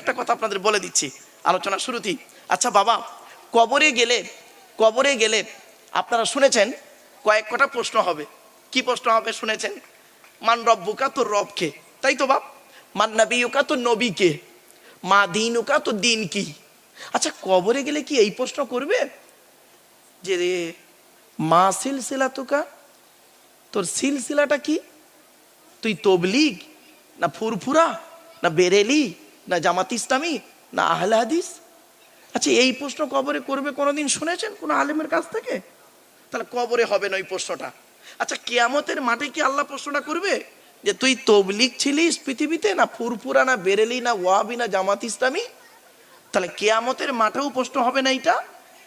একটা কথা আপনাদের বলে দিচ্ছি। আলোচনা শুরুতেই। আচ্ছা বাবা, কবরে গেলে কবরে গেলে আপনারা শুনেছেন, কয়েক কটা প্রশ্ন হবে। কি প্রশ্ন হবে শুনেছেন? মান রব্বুকা তোর রবকে। তাই তো বাপ? মান নবীকা তোর নবীকে। মা দিনুকা তোর দিন কি আচ্ছা কবরে গেলে কি এই প্রশ্ন করবে? যে রে, মা সিলসিলা তুকা, তোর সিলসিলাটা কি? তুই তবলিগ না ফুরফুরা না বেরেলি? না জামাত ইসলামী, না আহলে হাদিস? আচ্ছা এই প্রশ্ন কবরে করবে কোনোদিন শুনেছেন কোনো আলেমের কাছ থেকে? তাহলে কবরে হবে না ওই প্রশ্নটা। আচ্ছা কেয়ামতের মাঠে কি আল্লাহ প্রশ্নটা করবে? যে তুই তবলিগ ছিলিস পৃথিবীতে, না ফুরফুরা না বেরেলি, না ওয়াবি না জামাত ইসলামী? তাহলে কেয়ামতের মাঠেও প্রশ্ন হবে না এটা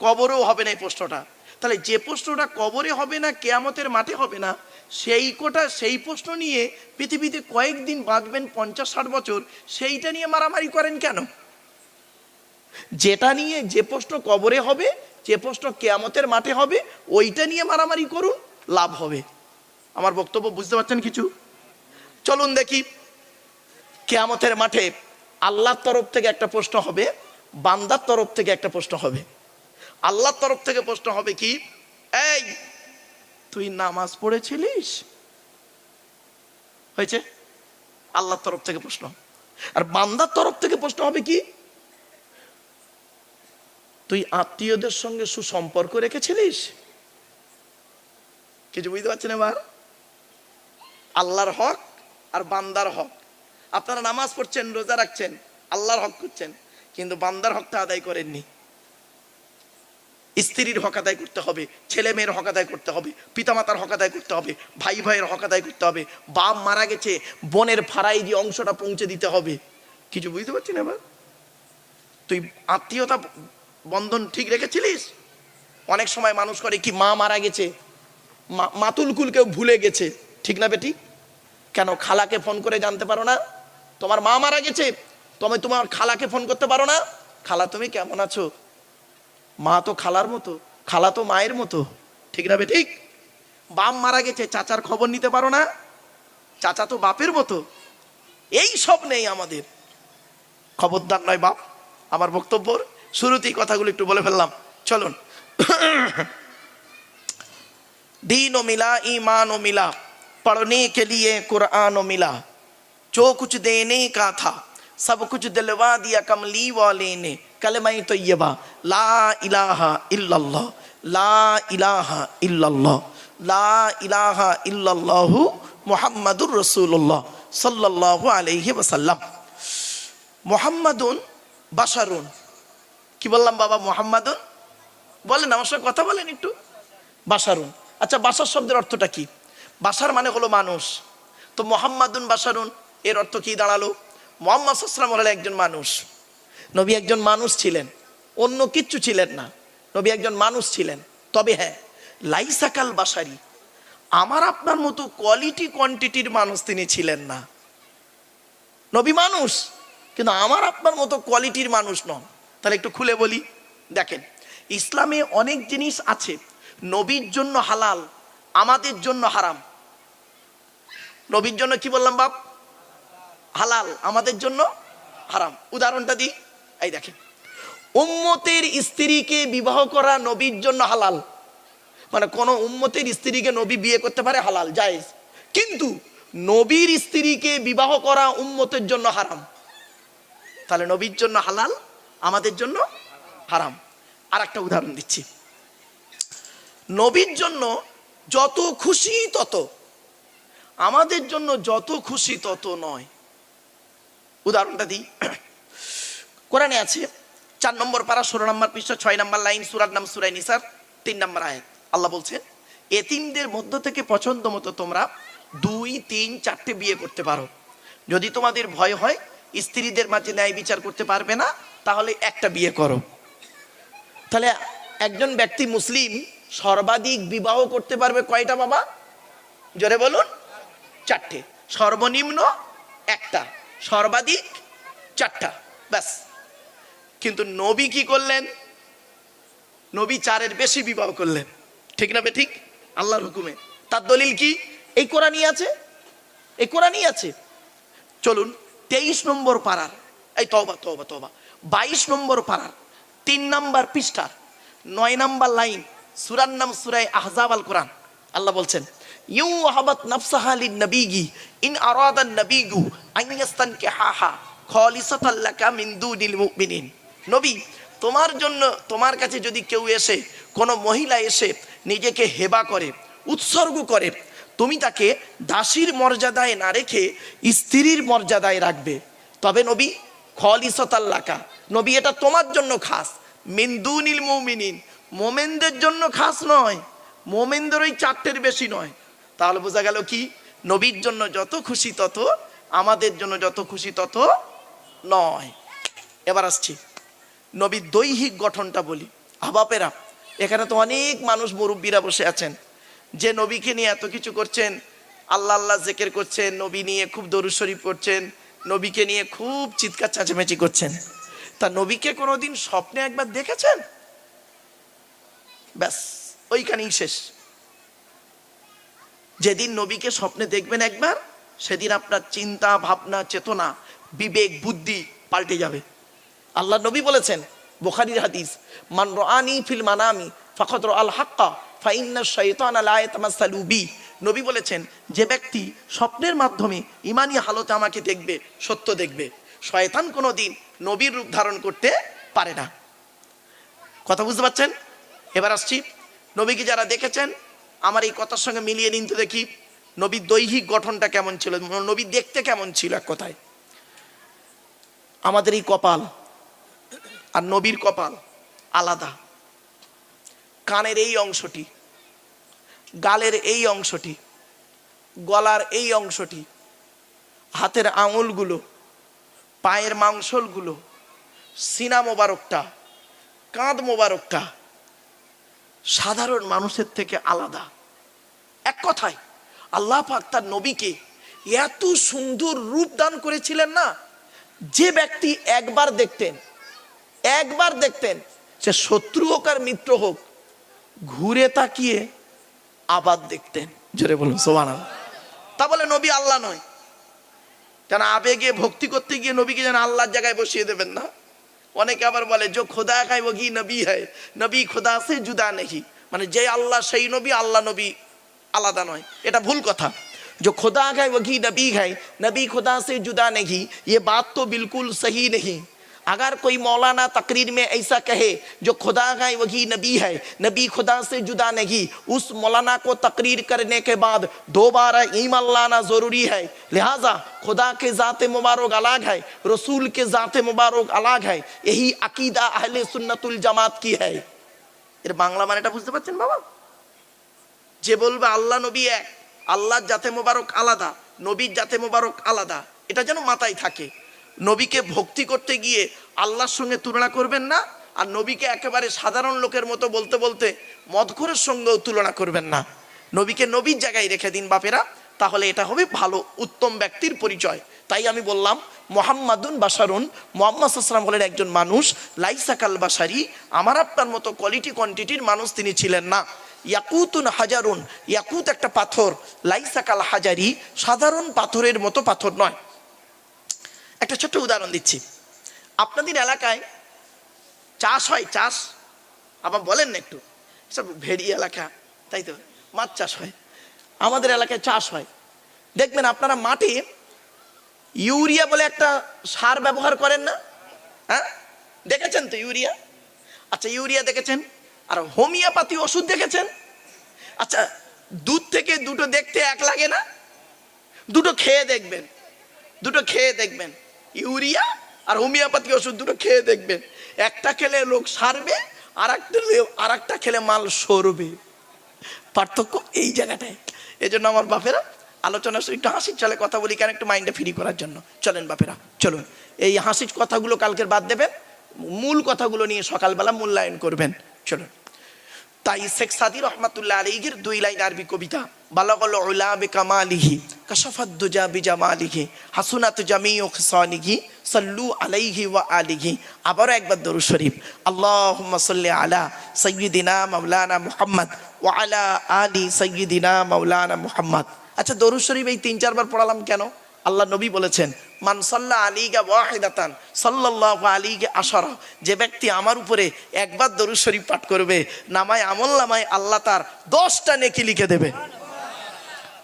কবরেও হবে না এই প্রশ্নটা। তাহলে যে প্রশ্নটা কবরে হবে না, কেয়ামতের মাঠে হবে না সেই কোটা, সেই প্রশ্ন নিয়ে পৃথিবীতে কয়েকদিন বাঁচবেন পঞ্চাশ, ষাট বছর, সেইটা নিয়ে মারামারি করেন কেন? যেটা নিয়ে যে প্রশ্ন কবরে হবে, যে প্রশ্ন কেয়ামতের মাঠে হবে, ওইটা নিয়ে মারামারি করুন, লাভ হবে। আমার বক্তব্য বুঝতে পারছেন কিছু? চলুন দেখি, কেয়ামতের মাঠে আল্লাহর তরফ থেকে একটা প্রশ্ন হবে, বান্দার তরফ থেকে একটা প্রশ্ন হবে। আল্লাহর তরফ থেকে প্রশ্ন হবে কি? এই তুই নামাজ পড়েছিলিস? হয়েছে? আল্লাহর তরফ থেকে প্রশ্ন। আর বান্দার তরফ থেকে প্রশ্ন হবে কি? তুই আত্মীয়দের সঙ্গে সুসম্পর্ক রেখেছিলিস? কিছু বুঝতে পারছেন এবার? আল্লাহর হক আর বান্দার হক। আপনারা নামাজ পড়ছেন, রোজা রাখছেন, আল্লাহর হক করছেন, কিন্তু বান্দার হকটা আদায় করেননি। স্ত্রীর হক আদায় করতে হবে, ছেলে মেয়ের হক আদায় করতে হবে, পিতামাতার হক আদায় করতে হবে, ভাই ভাইয়ের হক আদায় করতে হবে, বাপ মারা গেছে, বোনের ফাড়াই দিয়ে অংশটা পৌঁছে দিতে হবে। কিছু বুঝতে পারছেন এবার? তুই আত্মীয়তা বন্ধন ঠিক রেখেছিলিস? অনেক সময় মানুষ করে কি মা মারা গেছে মাতুলকুল কেউ ভুলে গেছে, ঠিক না বেটি? কেন খালাকে ফোন করে জানতে পারো না? তোমার মা মারা গেছে তুমি তোমার খালাকে ফোন করতে পারো না? খালা তুমি কেমন আছো? মা তো খালার মতো খালা তো মায়ের মতো ঠিক না ঠিক বাপ মারা গেছে চাচার খবর নিতে পারো না চাচা তো বাপের মতো এই সব নেই আমাদের খবরদার নয় বাপ আমার বক্তব্যর শুরুতেই কথাগুলো একটু বলে ফেললাম চলুন दीन मिला ईमान मिला पढ़ने के लिए कुरान मिला जो कुछ देने का था सब कुछ दिलवा दिया कमली वाले ने कलमई तो ये बा ला इलाहा इल्लल्लाह ला इलाहा इल्लल्लाह ला इलाहा इल्लल्लाहु মুহাম্মাদুর রসুল্লাহ সাল্লাল্লাহু আলাইহি ওয়াসাল্লাম মোহাম্মদুন বাশারুন কি বললাম বাবা মোহাম্মদুন বলেন আমার সঙ্গে কথা বলেন একটু বাসারুন আচ্ছা বাসার শব্দের অর্থটা কি বাসার মানে হলো মানুষ তো মোহাম্মদুন বাসারুন এর অর্থ কি দাঁড়ালো মোহাম্মদ সাসলাম হলেন একজন মানুষ। নবী একজন মানুষ ছিলেন, অন্য কিচ্ছু ছিলেন না। নবী একজন মানুষ ছিলেন। তবে হ্যাঁ লাইসাকাল বাসারি আমার আপনার মতো কোয়ালিটি কোয়ান্টিটির মানুষ তিনি ছিলেন না। নবী মানুষ, কিন্তু আমার আপনার মতো কোয়ালিটির মানুষ নন। তাহলে একটু খুলে বলি, দেখেন, ইসলামে অনেক জিনিস আছে, নবীর জন্য হালাল, আমাদের জন্য হারাম। নবীর জন্য কি বললাম বাপ? হালাল, আমাদের জন্য হারাম। উদাহরণটা দিই। এই দেখেন। উম্মতের স্ত্রীকে বিবাহ করা নবীর জন্য হালাল। মানে কোন উম্মতের স্ত্রীকে নবী বিয়ে করতে পারে হালাল, জায়েজ। কিন্তু নবীর স্ত্রীকে বিবাহ করা উম্মতের জন্য হারাম। তাহলে নবীর জন্য হালাল, আমাদের জন্য হারাম। আর একটা উদাহরণ দিচ্ছি। নবীর জন্য যত খুশি তত। আমাদের জন্য যত খুশি তত নয়। উদাহরণটা দিই। কোরআনে আছে, চার নম্বর পারা, ষোলো নম্বর পৃষ্ঠা, ছয় নম্বর লাইন, সুরার নাম সুরাই নিসার, তিন নম্বর আয়াত। আল্লাহ বলছেন এতিমদের মধ্য থেকে পছন্দ মতো তোমরা দুই, তিন, চারটে বিয়ে করতে পারো। যদি তোমাদের ভয় হয়, স্ত্রীদের মাঝে ন্যায় বিচার করতে পারবে না, তাহলে একটা বিয়ে করো। তাহলে একজন ব্যক্তি মুসলিম সর্বাধিক বিবাহ করতে পারবে কয়টা বাবা? জোরে বলুন, চারটে। সর্বনিম্ন একটা। সর্বাধিক চারটা, ব্যাস। কিন্তু নবী কি করলেন? নবী চারের বেশি বিবাহ করলেন। ঠিক না বে ঠিক? আল্লাহর হুকুমে। তার দলিল কি? এই কোরআনই আছে। এই কোরআনই আছে। চলুন, তেইশ নম্বর পাড়ার, এই তবা তবা তবা বাইশ নম্বর পাড়ার, তিন নম্বর পৃষ্ঠার, নয় নম্বর লাইন, সুরার নাম সুরাই আহজাব আল কোরআন। আল্লাহ বলছেন ইউ ওয়াহাবাত নাফসাহালিন নবীগি ইন আরাদান নবীগু আইয়াস্তান কে হাহা খলিসাতাল্লাকা মিন দুনিল মুমিনিন নবী তোমার জন্য, তোমার কাছে যদি কেউ এসে, কোনো মহিলা এসে নিজেকে হেবা করে, উৎসর্গ করে, তুমি তাকে দাসীর মর্যাদায় না রেখে স্ত্রীর মর্যাদায় রাখবে। তবে নবী খলিসতাল্লাকা নবী, এটা তোমার জন্য খাস। মিন্দুনিল মৌমিনিন। মোমেনদের জন্য খাস নয়। মোমেনদের ওই চারটের বেশি নয়। তাহলে বোঝা গেল কি? নবীর জন্য যত খুশি তত, আমাদের জন্য যত খুশি তত নয়। এবার আসছি। নবীর দৈহিক গঠনটা বলি। আবাপেরা এখানে তো অনেক মানুষ মুরব্বীরা বসে আছেন। যে নবীকে নিয়ে এত কিছু করছেন, আল্লাহ আল্লাহ জেকের করছেন, নবী নিয়ে খুব দরুদ শরীফ করছেন নবীকে নিয়ে খুব চিৎকার চাঁচামেচি করছেন। তা নবীকে কোনোদিন স্বপ্নে একবার দেখেছেন? ব্যাস, ওইখানেই শেষ। যেদিন নবীকে স্বপ্নে দেখবেন একবার, সেদিন আপনার চিন্তা, ভাবনা, চেতনা, বিবেক, বুদ্ধি পাল্টে যাবে। আল্লাহ নবী বলেছেন, বোখারির হাদিস, মান রানি ফিল মানামি ফাকত আল হাক্কা ফাইন্না শয়তান লা ইয়াতামাসালু বি। নবী বলেছেন, যে ব্যক্তি স্বপ্নের মাধ্যমে ইমানি হালতে আমাকে দেখবে, সত্য দেখবে, শয়তান কোনো দিন নবীর রূপ ধারণ করতে পারে না। কথা বুঝতে পারছেন? এবার আসছি। নবীকে যারা দেখেছেন আমার এই কথার সঙ্গে মিলিয়ে নিন তো দেখি, নবীর দৈহিক গঠনটা কেমন ছিল নবী দেখতে কেমন ছিল এক কথায়? আমাদের এই কপাল আর নবীর কপাল আলাদা। কানের এই অংশটি, গালের এই অংশটি, গলার এই অংশটি, হাতের আঙুলগুলো, পায়ের মাংসলগুলো, সিনা মোবারকটা, কাঁধ মোবারকটা সাধারণ মানুষের থেকে আলাদা। এক কথায়, আল্লাহ পাক তার নবীকে এত সুন্দর রূপ দান করেছিলেন না, যে ব্যক্তি একবার দেখতেন একবার দেখতেন সে শত্রু হোক আর মিত্র হোক, ঘুরে তাকিয়ে আবার দেখতেন। জোরে বলুন সোমান তা বলে নবী আল্লাহ নয়। কেন আবেগে ভক্তি করতে গিয়ে নবীকে যেন আল্লাহর জায়গায় বসিয়ে দেবেন না? অনেকে আবার বলে যে খোদা খাই ও ঘি নবী হয় নবী খোদা সে জুদা নেই মানে যে আল্লাহ সেই নবী আল্লাহ নবী আলাদা নয় এটা ভুল কথা जो खुदा है वही नबी है नबी खुदा से जुदा नहीं ये बात तो बिल्कुल सही नहीं अगर कोई मौलाना तकरीर में ऐसा कहे जो खुदा है वही नबी है नबी खुदा से जुदा नहीं उस मौलाना को तकरीर करने के बाद दोबारा ईमान लाना ज़रूरी है लिहाजा खुदा के ज़ात मुबारक अलग है रसूल के ज़ात मुबारक अलग है यही अकीदा अहले सुन्नतुल जमात की है এর বাংলা মানেটা বুঝতে পারছেন বাবা যে বলবে আল্লাহ নবী এক আল্লাহর জাতে মোবারক আলাদা নবীর জাতে মোবারক আলাদা এটা যেন মাথায় থাকে নবীকে ভক্তি করতে গিয়ে আল্লাহর সঙ্গে তুলনা করবেন না, আর নবীকে একেবারে সাধারণ লোকের মতো বলতে বলতে মদখরের সঙ্গেও তুলনা করবেন না। নবীকে নবীর জায়গায় রেখে দিন বাপেরা, তাহলে এটা হবে ভালো, উত্তম ব্যক্তির পরিচয়। তাই আমি বললাম, মোহাম্মাদুন বাসারুন মোহাম্মদ আসলাম হলেন একজন মানুষ, লাইসাকাল বাসারি আমার আপনার মতো কোয়ালিটি কোয়ান্টিটির মানুষ তিনি ছিলেন না। ইয়াকুতুন হাজারুন, ইয়াকুত একটা পাথর, লাইসাকাল হাজারি, সাধারণ পাথরের মতো পাথর নয়। একটা ছোট্ট উদাহরণ দিচ্ছি। আপনাদের এলাকায় চাষ হয়, চাষ? আবার বলেন না একটু। সব ভেড়ি এলাকা, তাই তো? মাছ চাষ হয়। আমাদের এলাকায় চাষ হয়। দেখবেন আপনারা মাটি ইউরিয়া বলে একটা সার ব্যবহার করেন না? হ্যাঁ? দেখেছেন তো ইউরিয়া? আচ্ছা ইউরিয়া দেখেছেন? আর হোমিওপ্যাথি ওষুধ দেখেছেন? আচ্ছা দুধ থেকে দুটো দেখতে এক লাগে না? দুটো খেয়ে দেখবেন। দুটো খেয়ে দেখবেন। ইউরিয়া আর হোমিওপ্যাথি ওষুধ দুটো খেয়ে দেখবেন। একটা খেলে লোক সারবে আর একটা আর একটা খেলে মাল সরবে। পার্থক্য এই জায়গাটায়। এই জন্য আমার বাপেরা আলোচনা একটু হাসির চলে কথা বলি কেন, একটু মাইন্ডে ফ্রি করার জন্য। চলেন বাপেরা, চলুন। এই হাসির কথাগুলো কালকের বাদ দেবেন, মূল কথাগুলো নিয়ে সকালবেলা মূল্যায়ন করবেন। চলুন। তাই শেখ সাদি রহমাতুল্লাহ আলীগির দুই লাইন আরবি কবিতা। বালাগল উলা বিকামালিহি কাশাফাদ্দুজা বিজামালিহি হাসুনাত জামিউ খিসানিহি, সাল্লু আলাইহি ওয়া আবারও একবার দরুদ শরীফ। আল্লাহুম্মা সাল্লি আলা সাইয়্যিদিনা মাওলানা মুহাম্মদ আলা আলি সাইয়্যিদিনা মাওলানা মুহাম্মদ। আচ্ছা দরুদ শরীফ এই তিন, চারবার পড়ালাম কেন? আল্লাহ নবী বলেছেন মানসাল্লাহ আলীগা ওয়াহিদাতান সাল্লাহ আলীগে আশারা। যে ব্যক্তি আমার উপরে একবার দরুদ শরীফ পাঠ করবে, নামায় আমল নামায় আল্লাহ তার দশটা নেকি লিখে দেবে।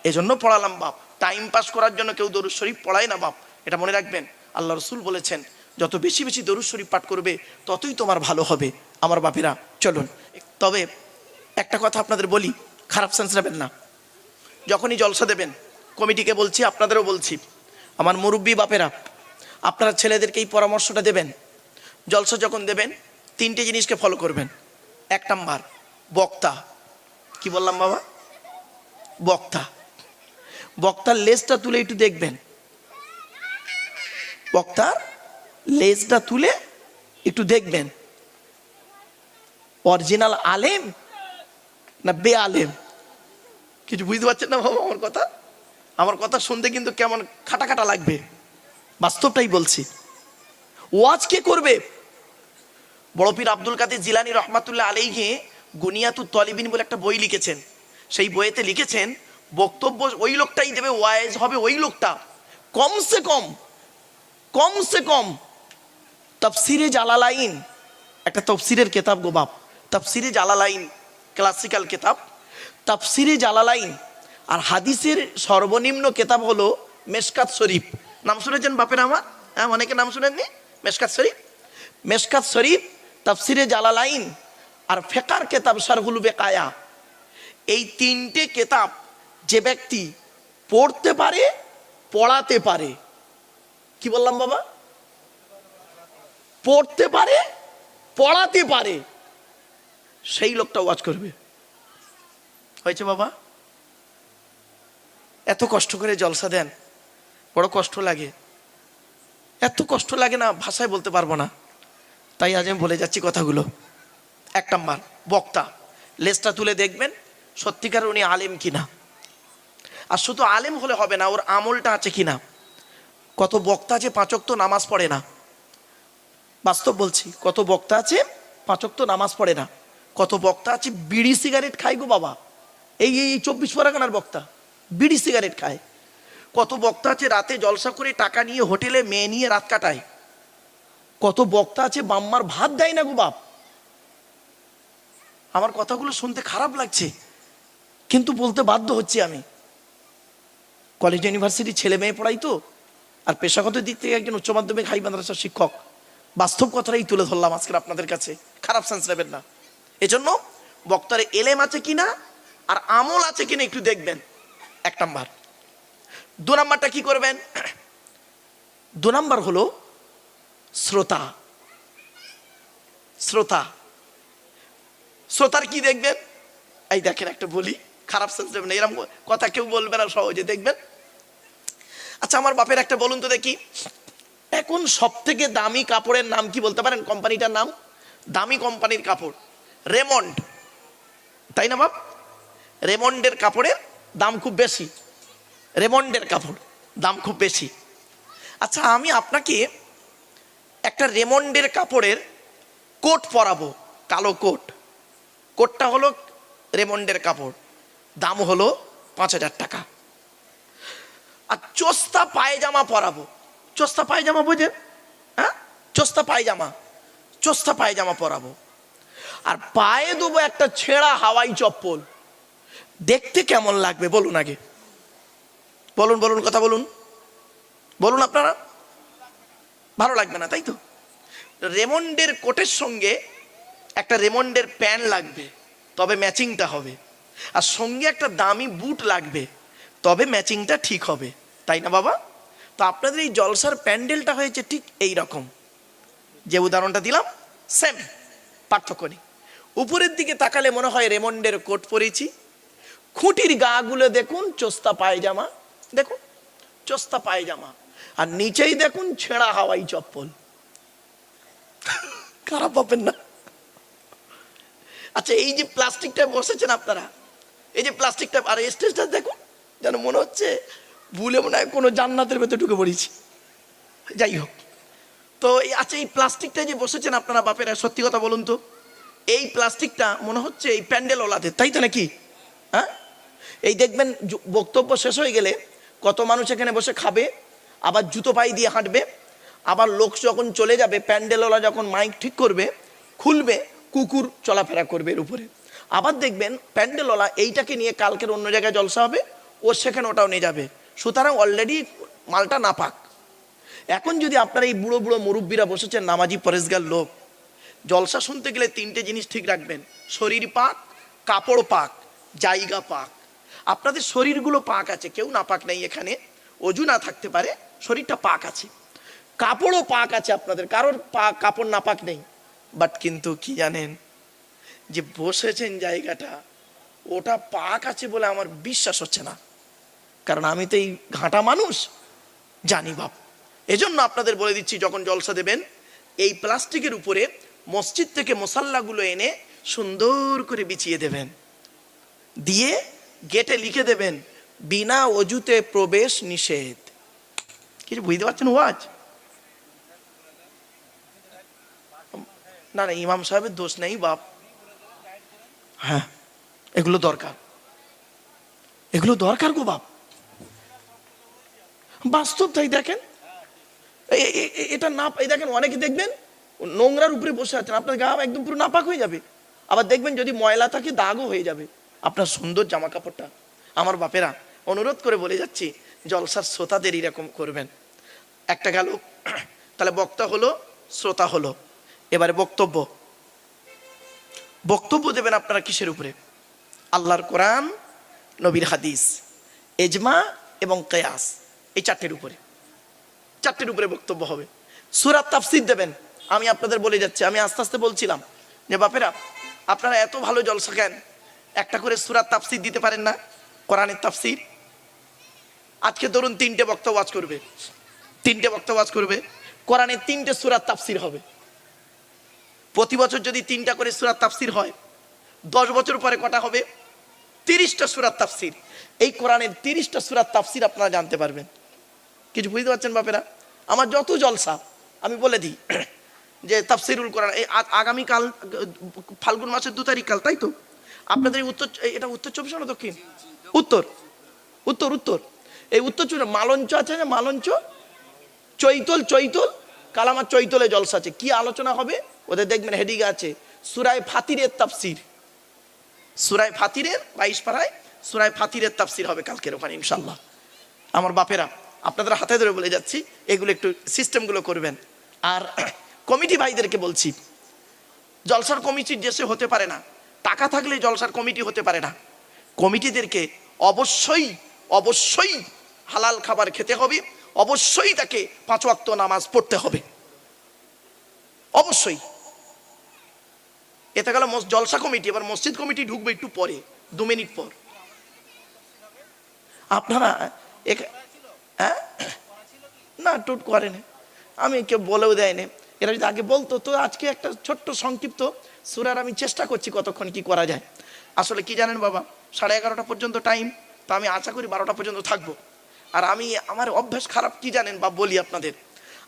এজন্য পড়ালাম বাপ। টাইম পাস করার জন্য কেউ দরুদ শরীফ পড়ায় না বাপ। এটা মনে রাখবেন। আল্লাহ রসুল বলেছেন, যত বেশি বেশি দরুদ শরীফ পাঠ করবে, ততই তোমার ভালো হবে। আমার বাপেরা, চলুন। তবে একটা কথা আপনাদের বলি, খারাপ সেন্স নেবেন না। যখনই জলসা দেবেন, কমিটিকে বলছি, আপনাদেরও বলছি, আমার মুরব্বী বাপেরা, আপনারা ছেলেদেরকে এই পরামর্শটা দেবেন। জলসা যখন দেবেন, তিনটে জিনিসকে ফলো করবেন। এক নাম্বার, বক্তা। কি বললাম বাবা? বক্তা। বক্তার লেজটা তুলে একটু দেখবেন। বক্তার লেজটা তুলে একটু দেখবেন। অরিজিনাল আলেম না বে আলেম কিছু বুঝতে পারছেন না বাবা আমার কথা? আমার কথা শুনতে কিন্তু কেমন খাটা খাটা লাগবে। বাস্তবটাই বলছি। ওয়াজ কে করবে? বড় পীর আব্দুল কাদের জিলানি রহমাতুল্লাহ আলাইহি গুনিয়াতু তলিবিন বলে একটা বই লিখেছেন। সেই বইয়েতে লিখেছেন বক্তব্য ওই লোকটাই দেবে, ওয়াইজ হবে ওই লোকটা। কমসে কম কমসে কম। তফসিরে জালালাইন, একটা তফসিরের কেতাব গো বাপ। তফসিরে জালালাইন ক্লাসিক্যাল কেতাব। তফসিরে জালালাইন আর হাদিসের সর্বনিম্ন কেতাব হলো মেশকাত শরীফ। নাম শুনেছেন বাপের আমার? হ্যাঁ অনেকে নাম শুনেননি? মেশকাত শরীফ? মেশকাত শরীফ, তফসিরে জালালাইন আর ফেকার কেতাব সারহুল বেকায়া। এই তিনটে কেতাব যে ব্যক্তি পড়তে পারে, পড়াতে পারে। কি বললাম বাবা? পড়তে পারে, পড়াতে পারে। সেই লোকটা ওয়াজ করবে। হয়েছে বাবা? এত কষ্ট করে জলসা দেন, বড় কষ্ট লাগে। এত কষ্ট লাগে না, ভাষায় বলতে পারব না। তাই আজ আমি বলে যাচ্ছি কথাগুলো। এক নাম্বার, বক্তা। লেজটা তুলে দেখবেন, সত্যিকার উনি আলেম কিনা। আর শুধু আলেম হলে হবে না, ওর আমলটা আছে কিনা? কত বক্তা আছে পাঁচক তো নামাজ পড়ে না। বাস্তব বলছি, কত বক্তা আছে পাঁচক তো নামাজ পড়ে না। কত বক্তা আছে বিড়ি সিগারেট খায় গো বাবা। এই এই চব্বিশ পরাগানার বক্তা, বিড়ি সিগারেট খায়। কত বক্তা আছে রাতে জলসা করে টাকা নিয়ে হোটেলে মেয়ে নিয়ে রাত কাটায়। কত বক্তা আছে বাম্মার ভাত দেয় না গো বাপ। আমার কথাগুলো শুনতে খারাপ লাগছে, কিন্তু বলতে বাধ্য হচ্ছি আমি। কলেজ ইউনিভার্সিটি ছেলে মেয়ে পড়াই তো। আর পেশাগত দিক থেকে একজন উচ্চ মাধ্যমিক হাই মাদ্রাসার শিক্ষক। বাস্তব কথাটাই তুলে ধরলাম আজকের আপনাদের কাছে। খারাপ সেন্স নেবেন না। এজন্য বক্তারে এলেম আছে কিনা আর আমল আছে কিনা একটু দেখবেন। এক নাম্বার। দু নাম্বারটা কি করবেন? দু নাম্বার হলো শ্রোতা। শ্রোতা। শ্রোতার কি দেখবেন? এই দেখেন একটা বলি। খারাপ সেন্স নেবেন না। এরকম কথা কেউ বলবে না সহজে। দেখবেন? আচ্ছা আমার বাপের একটা বলুন তো দেখি। এখন সব থেকে দামি কাপড়ের নাম কি বলতে পারেন? কোম্পানিটার নাম? দামি কোম্পানির কাপড়। রেমন্ড। তাই না, বাপ? রেমন্ডের কাপড়ের দাম খুব বেশি। রেমন্ডের কাপড়, দাম খুব বেশি। আচ্ছা আমি আপনাকে একটা রেমন্ডের কাপড়ের কোট পরাবো, কালো কোট। কোটটা হলো রেমন্ডের কাপড়। দাম হলো পাঁচ হাজার টাকা। আর চোস্তা পায়জামা পরাবো। চোস্তা পায়জামা বোঝেন হ্যাঁ? চোস্তা পায়জামা। চোস্তা পায়জামা পরাবো। আর পায়ে দেবো একটা ছেঁড়া হাওয়াই চপ্পল। দেখতে কেমন লাগবে বলুন আগে। বলুন বলুন, কথা বলুন। বলুন আপনারা। ভালো লাগবে না, তাই তো? রেমন্ডের কোটের সঙ্গে একটা রেমন্ডের প্যান্ট লাগবে, তবে ম্যাচিংটা হবে। আর সঙ্গে একটা দামি বুট লাগবে, তবে ম্যাচিংটা ঠিক হবে। তাই না বাবা? তো আপনাদের এই জলসার প্যান্ডেলটা হয়েছে ঠিক এই রকম। যে উদাহরণটা দিলাম সেম পার্থক্য নেই। উপরের দিকে তাকালে মনে হয় রেমন্ডের কোট পরেছি। খুঁটির গাগুলো দেখুন, চোস্তা পায়জামা। দেখুন, চোস্তা পায়জামা। আর নিচেই দেখুন, ছেঁড়া হাওয়াই চপ্পল। খারাপ পাবেন না। আচ্ছা এই যে প্লাস্টিকটা বসেছেন আপনারা, এই যে প্লাস্টিকটা, আর স্টেজটা দেখুন, যেন মনে হচ্ছে ভুলে মনে হয় কোনো জান্নাতের ভেতরে ঢুকে পড়েছি। যাই হোক। তো এই আচ্ছা এই প্লাস্টিকটা যে বসেছেন আপনারা বাপেরা, সত্যি কথা বলুন তো। এই প্লাস্টিকটা মনে হচ্ছে এই প্যান্ডেল ওলাদের তাই তো নাকি? হ্যাঁ? এই দেখবেন বক্তব্য শেষ হয়ে গেলে কত মানুষ এখানে বসে খাবে, আবার জুতো পাই দিয়ে হাঁটবে, আবার লোক যখন চলে যাবে, প্যান্ডেলওয়ালা যখন মাইক ঠিক করবে, খুলবে, কুকুর চলাফেরা করবে এর উপরে। আবার দেখবেন প্যান্ডেলওয়ালা এইটাকে নিয়ে কালকের অন্য জায়গায় জলসা হবে, ও সেখানে ওটাও নিয়ে যাবে। সুতরাং অলরেডি মালটা নাপাক। এখন যদি আপনারা এই বুড়ো বুড়ো মুরব্বীরা বসেছেন, নামাজি পরেশগার লোক, জলসা শুনতে গেলে তিনটে জিনিস ঠিক রাখবেন। শরীর পাক, কাপড় পাক, জায়গা পাক। আপনাদের শরীরগুলো পাক আছে, কেউ না পাক নেই এখানে। অজু না থাকতে পারে, শরীরটা পাক আছে। কাপড়ও পাক আছে আপনাদের, কারোর পা, কাপড় না পাক নেই। বাট কিন্তু কি জানেন, যে বসেছেন জায়গাটা, ওটা পাক আছে বলে আমার বিশ্বাস হচ্ছে না। কারণ আমি তো এই ঘাঁটা মানুষ। জানি বাপ। এজন্য আপনাদের বলে দিচ্ছি, যখন জলসা দেবেন, এই প্লাস্টিকের উপরে মসজিদ থেকে মশাল্লাগুলো এনে সুন্দর করে বিছিয়ে দেবেন। দিয়ে গেটে লিখে দেবেন, বিনা অজুতে প্রবেশ নিষেধ। কিছু বুঝতে পারছেন ওয়াজ? না না, ইমাম সাহেবের দোষ নেই বাপ। হ্যাঁ এগুলো দরকার। এগুলো দরকার গো বাপ। বাস্তব তাই দেখেন? এটা না দেখেন, অনেকে দেখবেন নোংরার উপরে বসে আছেন, আপনার গা একদম পুরো নাপাক হয়ে যাবে। আবার দেখবেন যদি ময়লা থাকে, দাগও হয়ে যাবে। আপনার সুন্দর জামা কাপড়টা আমার বাপেরা অনুরোধ করে বলে যাচ্ছি, জলসার শ্রোতাদের এরকম করবেন। একটা গেল, তাহলে বক্তা হলো, শ্রোতা হলো। এবারে বক্তব্য। বক্তব্য দেবেন আপনারা কিসের উপরে? আল্লাহর কোরআন, নবীর হাদিস, এজমা এবং কেয়াস। এই চারটের উপরে। চারটের উপরে বক্তব্য হবে। সুরাত তাফসির দেবেন। আমি আপনাদের বলে যাচ্ছি, আমি আস্তে আস্তে বলছিলাম যে, বাপেরা, আপনারা এত ভালো জলসা কেন? একটা করে সুরাত তাফসির দিতে পারেন না? কোরআনের তাফসির? আজকে ধরুন তিনটে বক্তব্য ওয়াজ করবে। তিনটে বক্তব্য ওয়াজ করবে। কোরআনের তিনটে সুরাত তাফসির হবে। প্রতি বছর যদি তিনটা করে সুরাত তাফসির হয়, দশ বছর পরে কটা হবে? তিরিশটা সুরাত তাফসির। এই কোরআনের তিরিশটা সুরাত তাফসির আপনারা জানতে পারবেন। কিছু বুঝতে পারছেন বাপেরা? আমার যত জলসা, আমি বলে দিই যে তাফসিরুল কোরআন, এই আগামীকাল, ফাল্গুন মাসের দু তারিখ কাল তাই তো? আপনাদের উত্তর এটা উত্তর চব্বিশ না দক্ষিণ? উত্তর উত্তর উত্তর। এই উত্তর চব্বিশ মালঞ্চ আছে না মালঞ্চ? চৈতল চৈতল কাল আমার চৈতলে জলসা আছে। কি আলোচনা হবে? ওদের দেখবেন হেডিগে আছে, সুরায় ফাতিরের তাফসির। সুরায় ফাতিরের বাইশ পাড়ায় সুরায় ফাতিরের তাফসির হবে কালকের ওখানে ইনশাল্লাহ আমার বাপেরা আপনাদের হাতে ধরে বলে যাচ্ছি, এগুলো একটু সিস্টেমগুলো করবেন। আর কমিটি ভাইদেরকে বলছি, জলসার কমিটির দেশে হতে পারে না, টাকা থাকলে জলসার কমিটি হতে পারে না। কমিটিদেরকে অবশ্যই অবশ্যই হালাল খাবার খেতে হবে, অবশ্যই তাকে পাঁচ ওয়াক্ত নামাজ পড়তে হবে। অবশ্যই। এতে গেল জলসা কমিটি, এবার মসজিদ কমিটি ঢুকবে একটু পরে, দু মিনিট পর। আপনারা হ্যাঁ? না, টুট করেনি। আমি কেউ বলেও দেয়নি। এরা যদি আগে বলতো, তো আজকে একটা ছোট্ট সংক্ষিপ্ত সুরার আমি চেষ্টা করছি কতক্ষণ কি করা যায়। আসলে কি জানেন বাবা, সাড়ে এগারোটা পর্যন্ত টাইম তো আমি আশা করি বারোটা পর্যন্ত থাকব। আর আমি, আমার অভ্যাস খারাপ কি জানেন বা বলি আপনাদের?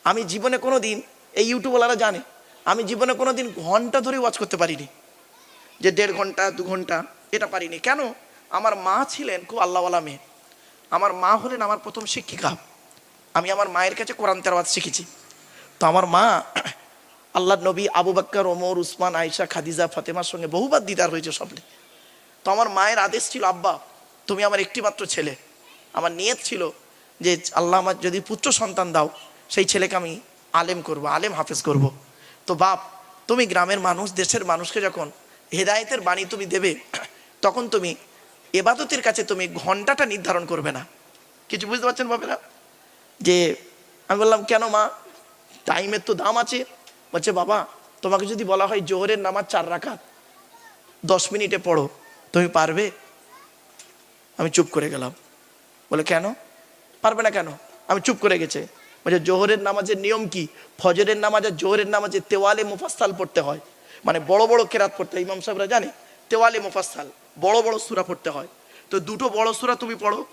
আমি জীবনে কোনো দিন এই ইউটিউবওয়ালারা জানে, আমি জীবনে কোনো দিন ঘণ্টা ধরে ওয়াচ করতে পারিনি। যে দেড় ঘণ্টা, দু ঘণ্টা, এটা পারিনি। কেন? আমার মা ছিলেন খুব আল্লাহওয়ালা মেয়ে। আমার মা হলেন আমার প্রথম শিক্ষিকা। আমি আমার মায়ের কাছে কোরআন তেরাওয়াত শিখেছি। তো আমার মা আল্লাহ নবী আবু বাক্কর, ওমর, উসমান, আয়েশা, খাদিজা, ফাতেমার সঙ্গে বহুবার দিদার হয়েছে স্বপ্নে। তো আমার মায়ের আদেশ ছিল, আব্বা, তুমি আমার একটি মাত্র ছেলে। আমার নিয়ত ছিল যে আল্লাহ আমার যদি পুত্র সন্তান দাও, সেই ছেলেকে আমি আলেম করব, আলেম হাফেজ করব। তো বাপ, তুমি গ্রামের মানুষ, দেশের মানুষকে যখন হেদায়েতের বাণী তুমি দেবে, তখন তুমি এবাদতের কাছে তুমি ঘন্টাটা নির্ধারণ করবে না। কিছু বুঝতে পারছেন বাপেরা? যে আমি বললাম, কেন মা? টাইমের তো দাম আছে। বলছে, বাবা, তোমাকে যদি বলা হয় জোহরের নামাজ চার রাখাত দশ মিনিটে পড়ো, তুমি পারবে? আমি চুপ করে গেলাম। বলে, কেন? পারবে না কেন? আমি চুপ করে গেছে। বলছে, জোহরের নামাজের নিয়ম কি? ফজরের নামাজ আর জোহরের নামাজে তেওয়ালে মুফাস্তাল পড়তে হয়। মানে বড় বড় কেরাত পড়তে ইমাম সাহেবরা জানে? তেওয়ালে মুফাস্তাল বড় বড় সুরা পড়তে হয়। তো দুটো বড় সুরা তুমি পড়ো।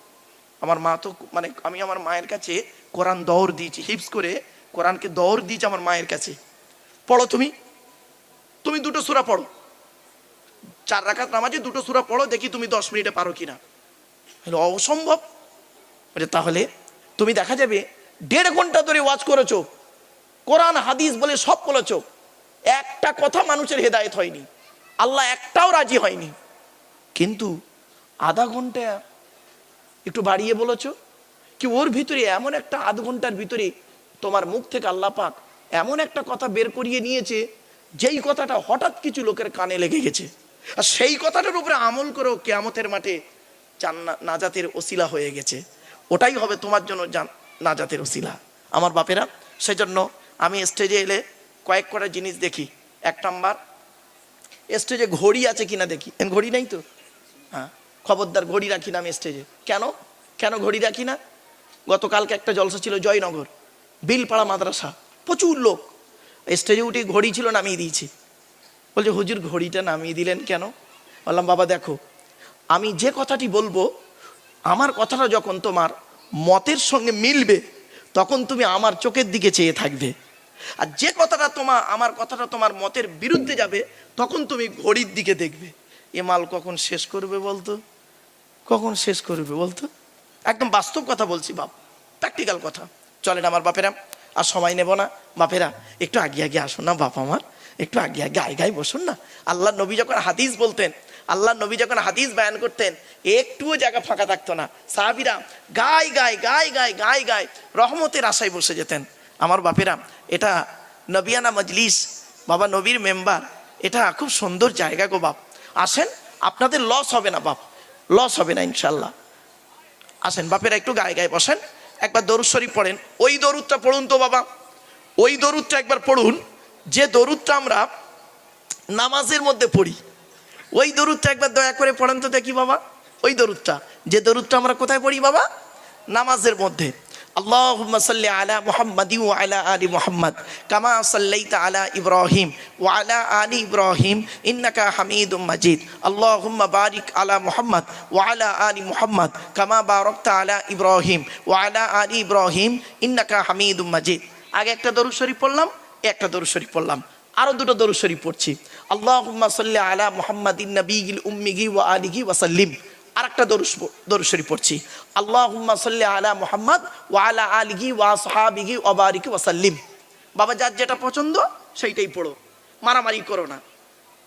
আমার মা তো মানে আমি আমার মায়ের কাছে কোরআন দৌড় দিয়েছি হিপস করে কোরআনকে দৌড় দিয়েছি আমার মায়ের কাছে। পড়ো তুমি। তুমি দুটো সুরা পড়ো। চার রাখাত নামাজে দুটো সুরা পড়ো, দেখি তুমি দশ মিনিটে পারো কিনা। হলো অসম্ভব। তাহলে তুমি দেখা যাবে দেড় ঘণ্টা ধরে ওয়াজ করেছ। কোরআন, হাদিস বলে সব বলেছ। একটা কথা মানুষের হেদায়েত হয়নি। আল্লাহ একটাও রাজি হয়নি। কিন্তু আধা ঘণ্টা একটু বাড়িয়ে বলেছ কি ওর ভিতরে এমন একটা আধ ঘণ্টার ভিতরে তোমার মুখ থেকে আল্লাহ পাক এমন একটা কথা বের করিয়ে নিয়েছে, যেই কথাটা হঠাৎ কিছু লোকের কানে লেগে গেছে। আর সেই কথাটার উপরে আমল করেও কেয়ামতের মাঠে জান্না নাজাতের ওসিলা হয়ে গেছে। ওটাই হবে তোমার জন্য জান- নাজাতের ওসিলা। আমার বাপেরা, সেজন্য আমি স্টেজে এলে কয়েক কটা জিনিস দেখি। এক নাম্বার স্টেজে ঘড়ি আছে কিনা দেখি। ঘড়ি নেই তো? হ্যাঁ খবরদার ঘড়ি রাখি না আমি স্টেজে। কেন? কেন ঘড়ি রাখি না? গতকালকে একটা জলসা ছিল জয়নগর, বিলপাড়া মাদ্রাসা, প্রচুর লোক। স্টেজে উঠে ঘড়ি ছিল, নামিয়ে দিয়েছি। বলছে, হুজুর, ঘড়িটা নামিয়ে দিলেন কেন? বললাম, বাবা, দেখো, আমি যে কথাটি বলব, আমার কথাটা যখন তোমার মতের সঙ্গে মিলবে, তখন তুমি আমার চোখের দিকে চেয়ে থাকবে। আর যে কথাটা তোমার আমার কথাটা তোমার মতের বিরুদ্ধে যাবে, তখন তুমি ঘড়ির দিকে দেখবে। এ মাল কখন শেষ করবে বলতো? কখন শেষ করবে বলতো? একদম বাস্তব কথা বলছি বাপ প্র্যাকটিক্যাল কথা। চলেন আমার বাপেরা, আর সময় নেব না। বাপেরা, একটু আগে আগে আসুন না বাপ আমার, একটু আগে আগে আয় গায়ে বসুন না। আল্লাহ নবী যখন হাদিস বলতেন আল্লাহ নবী যখন হাদিস বয়ান করতেন, একটুও জায়গা ফাঁকা থাকতো না। সাহাবিরা গায় গায় গায় গায় গায় গায় রহমতের আশায় বসে যেতেন। আমার বাপেরা, এটা নবিয়ানা মজলিস, বাবা নবীর মেম্বার, এটা খুব সুন্দর জায়গা গো বাপ। আসেন, আপনাদের লস হবে না বাপ লস হবে না ইনশাল্লাহ আসেন, বাপেরা একটু গায়ে গায়ে বসেন, একবার দরুদ শরীফ পড়েন। ওই দরুদটা পড়ুন তো বাবা, ওই দরুদটা একবার পড়ুন, যে দরুদটা আমরা নামাজের মধ্যে পড়ি, ওই দরুদটা একবার দয়া করে পড়েন তো দেখি বাবা, ওই দরুদটা, যে দরুদটা আমরা কোথায় পড়ি বাবা? নামাজের মধ্যে। اللهم صل على محمد وعلى آل محمد كما صليت على إبراهيم وعلى آل إبراهيم إنك حميد مجيد اللهم بارك على محمد وعلى آل محمد كما باركت على إبراهيم وعلى آل إبراهيم إنك حميد مجيد আগে একটা দরুদ শরীফ পড়লাম একটা দরুদ শরীফ পড়লাম আরো দুটো দরুদ শরীফ পড়ছি আল্লাহুম্মা সাল্লি আলা মুহাম্মাদিন নবিয়িল উম্মিহি ওয়া আলিহি ওয়া আরেকটা দরুদ শরীফ পড়ছি। আল্লাহুম্মা সাল্লি আলা মুহাম্মাদ ওয়া আলা আলিহি ওয়া সাহাবিহি ওয়া বারিক ওয়া সাল্লিম। বাবা, যার যেটা পছন্দ, সেইটাই পড়ো। মারামারি করো না।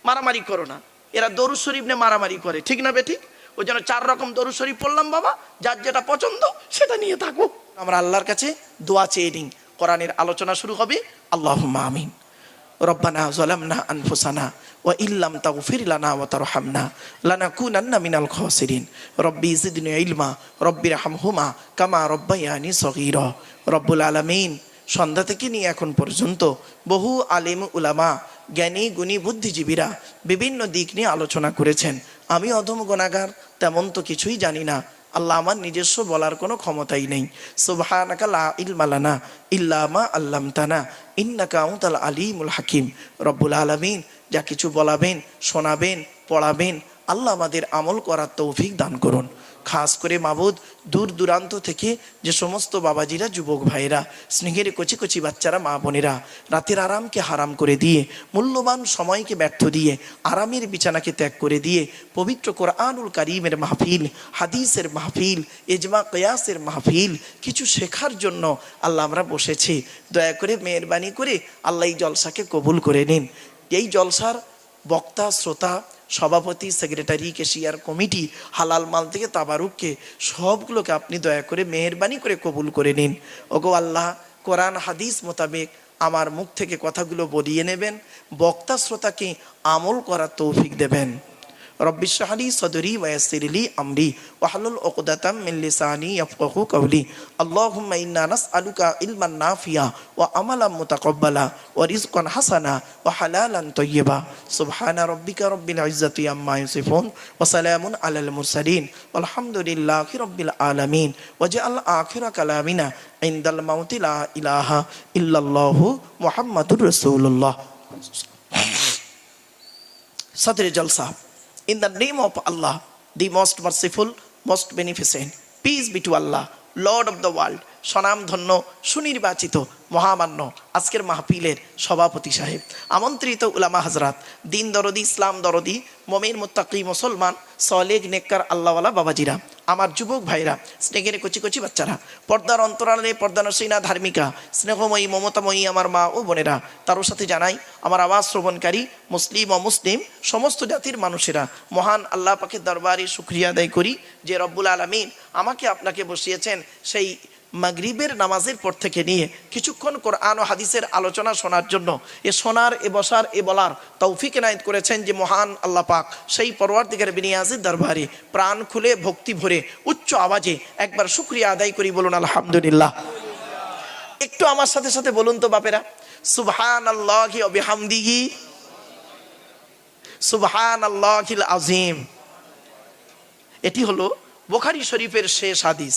মারামারি করো না। এরা দরুদ শরীফ নিয়ে মারামারি করে। ঠিক না বেঠিক? ওই জন্য চার রকম দরুদ শরীফ পড়লাম বাবা, যার যেটা পছন্দ, সেটা নিয়ে থাকো। আমরা আল্লাহর কাছে দোয়া চেয়ে নিই। কোরআনের আলোচনা শুরু হবে। আল্লাহ আমিন। রব্বানা জলামনা আনফুসানা ওয়া ইল্লাম তাগফির লানা ওয়া তারহামনা লানাকুনান্না মিনাল খাসিরিন। রব্বি জিদনি ইলমা, রব্বি রাহমহুমা, কামা রব্বায়ানি সগীরা। রব্বুল আলামিন, সন্ধ্যা থেকে নিয়ে এখন পর্যন্ত বহু আলিম উলামা, জ্ঞানী, গুণী, বুদ্ধিজীবীরা বিভিন্ন দিক নিয়ে আলোচনা করেছেন। আমি অধম গণাগার তেমন তো কিছুই জানি না। আল্লাহ আমার নিজস্ব বলার কোনো ক্ষমতাই নেই। সুবহানাকা লা ইলমা ইল্লামা আল্লামতানা। ইন্নাকা আনতাল আলিমুল হাকিম। রব্বুল আলমিন যা কিছু বলাবেন, শোনাবেন, পড়াবেন, আল্লাহ আমাদের আমল করার তৌফিক দান করুন। খাস করে মাবুদ দূর দূরান্ত থেকে যে সমস্ত বাবাজিরা, যুবক ভাইরা স্নেহের কচি কচি বাচ্চারা, মা বোনেরা, রাতের আরামকে হারাম করে দিয়ে, মূল্যবান সময়কে ব্যর্থ দিয়ে, আরামের বিছানাকে ত্যাগ করে দিয়ে, পবিত্র কোরআনুল কারিমের মাহফিল, হাদিসের মাহফিল এজমা কয়াসের মাহফিল কিছু শেখার জন্য আল্লাহ আমরা বসেছি। দয়া করে মেহরবানি করে আল্লাহ এই জলসাকে কবুল করে নিন। এই জলসার বক্তা, শ্রোতা সভাপতি সেক্রেটারি কেশিয়ার কমিটি হালাল মাল থেকে তাবারুককে সবগুলোকে আপনি দয়া করে মেহরবানি করে কবুল করে নিন। ওগো আল্লাহ, কোরআন, হাদিস মোতাবেক আমার মুখ থেকে কথাগুলো বলিয়ে নেবেন, বক্তা শ্রোতাকে আমল করার তৌফিক দেবেন। রব্বি শাহরি সদরি ওয়াসিরলি আমরি ওয়াহলুল উকদাতাম মিন লিসানি ইয়াফকাহু কওলি। আল্লাহুম্মা ইন্না নাসআলুকা ইলমান নাফিয়া ওয়া আমালান মুতাকাব্বালা ওয়া রিজকান হাসানা ওয়া হালালান তাইয়্যিবা। সুবহানা রাব্বিকা রাব্বিল ইজ্জাতি আম্মা ইয়াসিফুন ওয়া সালামুন আলাল মুরসালিন। আলহামদুলিল্লাহি রাব্বিল আলামিন। ওয়া জাআল আখিরা কালামিনা। ইনদাল মাউতি লা ইলাহা ইল্লাল্লাহু মুহাম্মাদুর রাসূলুল্লাহ। Sadri Jalsa. In the name of Allah, the most merciful, most beneficent. Peace be to Allah, Lord of the world, স্বনামধন্য, সুনির্বাচিত, মহামান্য আজকের মাহফিলের সভাপতি সাহেব। আমন্ত্রিত উলামা হাজরাত দিন দরদি, ইসলাম দরদি, মমিন মুত্তাকি, মুসলমান সলেগ নেককার, আল্লাহওয়ালা বাবাজিরা, আমার যুবক ভাইরা, স্নেহের কচি কচি বাচ্চারা, পর্দার অন্তরালে পর্দানসীনা ধার্মিকা, স্নেহময়ী, মমতাময়ী আমার মা ও বোনেরা, তারও সাথে জানাই আমার আওয়াজ শ্রবণকারী, মুসলিম ও মুসলিম, সমস্ত জাতির মানুষেরা, মহান আল্লাহ পাকের দরবারে শুক্রিয়া আদায় করি যে রব্বুল আলমিন আমাকে আপনাকে বসিয়েছেন সেই মাগরিবের নামাজের পর থেকে নিয়ে কিছুক্ষণ কোরআন ও হাদিসের আলোচনা শোনার জন্য এ শোনার এ বসার, এ বলার তৌফিক এনায়ত করেছেন যে মহান আল্লাহ পাক সেই পরওয়ার দিকের বিনিয়াজের দরবারে প্রাণ খুলে ভক্তি ভরে উচ্চ আওয়াজে একবার শুক্রিয়া আদায় করি বলুন আলহামদুলিল্লাহ। একটু আমার সাথে সাথে বলুন তো বাপেরা সুবহান আল্লাহি অবিহামদিহি সুবহান আল্লাহিল আজিম এটি হলো বোখারি শরীফের শেষ হাদিস।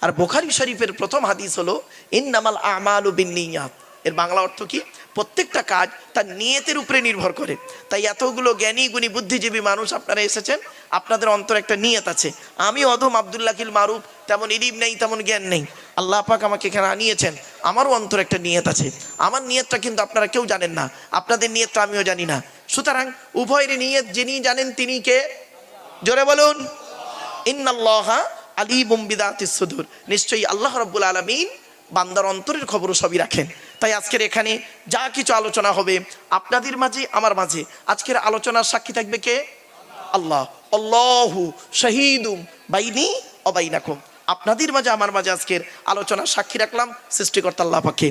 আর বোখারি শরীফের প্রথম হাদিস হলো, ইন্নামাল আমাল বিনিয়াত এর বাংলা অর্থ কি? প্রত্যেকটা কাজ তার নিয়তের উপরে নির্ভর করে। তাই এতগুলো জ্ঞানী, গুণী, বুদ্ধিজীবী মানুষ আপনারা এসেছেন, আপনাদের অন্তর একটা নিয়ত আছে। আমি অধম আবদুল্লাকিল মারুফ, তেমন ইলিম নেই, তেমন জ্ঞান নেই। আল্লাহ পাক আমাকে এখানে আনিয়েছেন। আমারও অন্তর একটা নিয়ত আছে। আমার নিয়তটা কিন্তু আপনারা কেউ জানেন না। আপনাদের নিয়তটা আমিও জানি না। সুতরাং উভয়ের নিয়ত যিনি জানেন তিনি কে? জোরে বলুন। ইন্নাল্লাহা আলী বোম্বিদাত সুদূর। নিশ্চয়ই আল্লাহ রব্বুল আলমিন বান্দার অন্তরের খবরও সবই রাখেন। তাই আজকের এখানে যা কিছু আলোচনা হবে আপনাদের মাঝে, আমার মাঝে। আজকের আলোচনার সাক্ষী থাকবে কে? আল্লাহ। অল্লাহু শহীদুম বাইনি অবাইনাকুম। আপনাদের মাঝে, আমার মাঝে আজকের আলোচনার সাক্ষী রাখলাম সৃষ্টিকর্তা আল্লাহ পাকে।